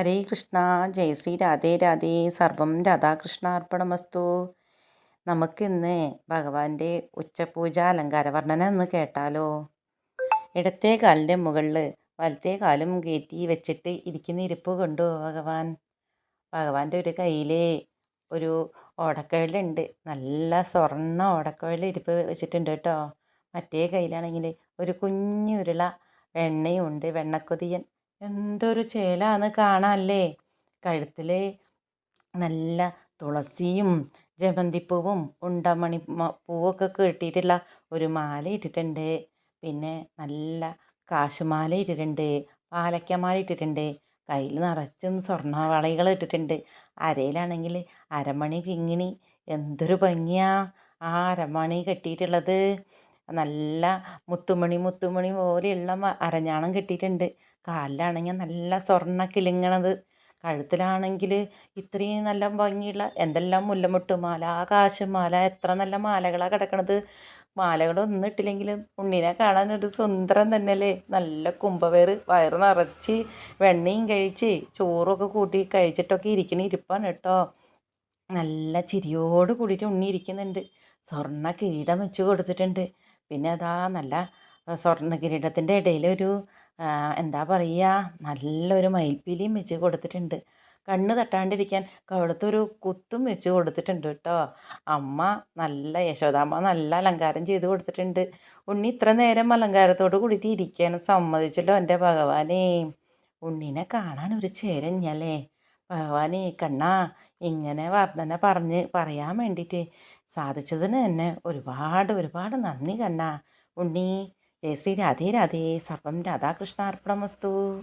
ഹരേ കൃഷ്ണ. ജയ ശ്രീ രാധേ രാധേ. സർവം രാധാകൃഷ്ണ അർപ്പണമസ്തു നമുക്കിന്ന് ഭഗവാന്റെ ഉച്ചപൂജ അലങ്കാര വർണന എന്ന് കേട്ടാലോ? ഇടത്തെ കാലിന്റെ മുകളിൽ വലത്തെ കാലും കയറ്റി വെച്ചിട്ട് ഇരിക്കുന്ന ഇരിപ്പ് കൊണ്ടു ഭഗവാൻ? ഭഗവാന്റെ ഒരു കയ്യിൽ ഒരു ഓടക്കുഴലുണ്ട് നല്ല സ്വർണ ഓടക്കുഴൽ ഇരിപ്പ് വെച്ചിട്ടുണ്ട് കേട്ടോ. മറ്റേ കയ്യിലാണെങ്കിൽ ഒരു കുഞ്ഞുരുള വെണ്ണയുണ്ട് വെണ്ണക്കൊതിയൻ. എന്തൊരു ചേലാന്ന് കാണാല്ലേ? കഴുത്തിൽ നല്ല തുളസിയും ജമന്തിപ്പൂവും ഉണ്ടമണി പൂവൊക്കെ കെട്ടിയിട്ടുള്ള ഒരു മാല ഇട്ടിട്ടുണ്ട്. പിന്നെ നല്ല കാശുമാല ഇട്ടിട്ടുണ്ട് പാലക്കമാല ഇട്ടിട്ടുണ്ട് കയ്യിൽ നിറച്ചും സ്വർണ വളകൾ ഇട്ടിട്ടുണ്ട്. അരയിലാണെങ്കിൽ അരമണി കിങ്ങിണി. എന്തൊരു ഭംഗിയാ ആ അരമണി കെട്ടിയിട്ടുള്ളത്. നല്ല മുത്തുമണി മുത്തുമണി പോലെയുള്ള അരഞ്ഞാണം കിട്ടിയിട്ടുണ്ട്. കാലിലാണെങ്കിൽ നല്ല സ്വർണ കിലുങ്ങണത് കഴുത്തിലാണെങ്കിൽ ഇത്രയും നല്ല ഭംഗിയുള്ള എന്തെല്ലാം മുല്ലമുട്ടുമാല ആകാശമാല എത്ര നല്ല മാലകളാണ് കിടക്കണത്. മാലകളൊന്നും ഇട്ടില്ലെങ്കിലും ഉണ്ണിനെ കാണാൻ ഒരു സുന്ദരം തന്നെയല്ലേ. നല്ല കുംഭവേറ് വയറ് നിറച്ച് വെണ്ണയും കഴിച്ച് ചോറൊക്കെ കൂട്ടി കഴിച്ചിട്ടൊക്കെ ഇരിക്കണ ഇരിപ്പാണ് കേട്ടോ. നല്ല ചിരിയോട് കൂടിയിട്ട് ഉണ്ണി ഇരിക്കുന്നുണ്ട്. സ്വർണ കിരീടം വെച്ച് കൊടുത്തിട്ടുണ്ട്. പിന്നെ അതാ നല്ല സ്വർണ കിരീടത്തിന്റെ ഇടയിലൊരു എന്താ പറയുക നല്ലൊരു മയിൽപ്പീലിയും വെച്ച് കൊടുത്തിട്ടുണ്ട്. കണ്ണ് തട്ടാണ്ടിരിക്കാൻ കവിളത്തൊരു കുത്തും വെച്ച് കൊടുത്തിട്ടുണ്ട് കേട്ടോ. അമ്മ നല്ല യശോദാമ്മ നല്ല അലങ്കാരം ചെയ്ത് കൊടുത്തിട്ടുണ്ട്. ഉണ്ണി ഇത്ര നേരം അലങ്കാരത്തോട് കൂടിയിട്ട് ഇരിക്കാൻ സമ്മതിച്ചല്ലോ എന്റെ ഭഗവാനേ. ഉണ്ണിനെ കാണാൻ ഒരു ചേരഞ്ഞല്ലേ? ഭഗവാനേ കണ്ണാ ഇങ്ങനെ വർണന പറഞ്ഞ് പറയാൻ വേണ്ടിയിട്ട് സാധിച്ചതിന് തന്നെ ഒരുപാട് ഒരുപാട് നന്ദി കണ്ണ. ഉണ്ണി. ജയ ശ്രീ രാധേ രാധേ. സർവം രാധാകൃഷ്ണാർപ്പണമസ്തു.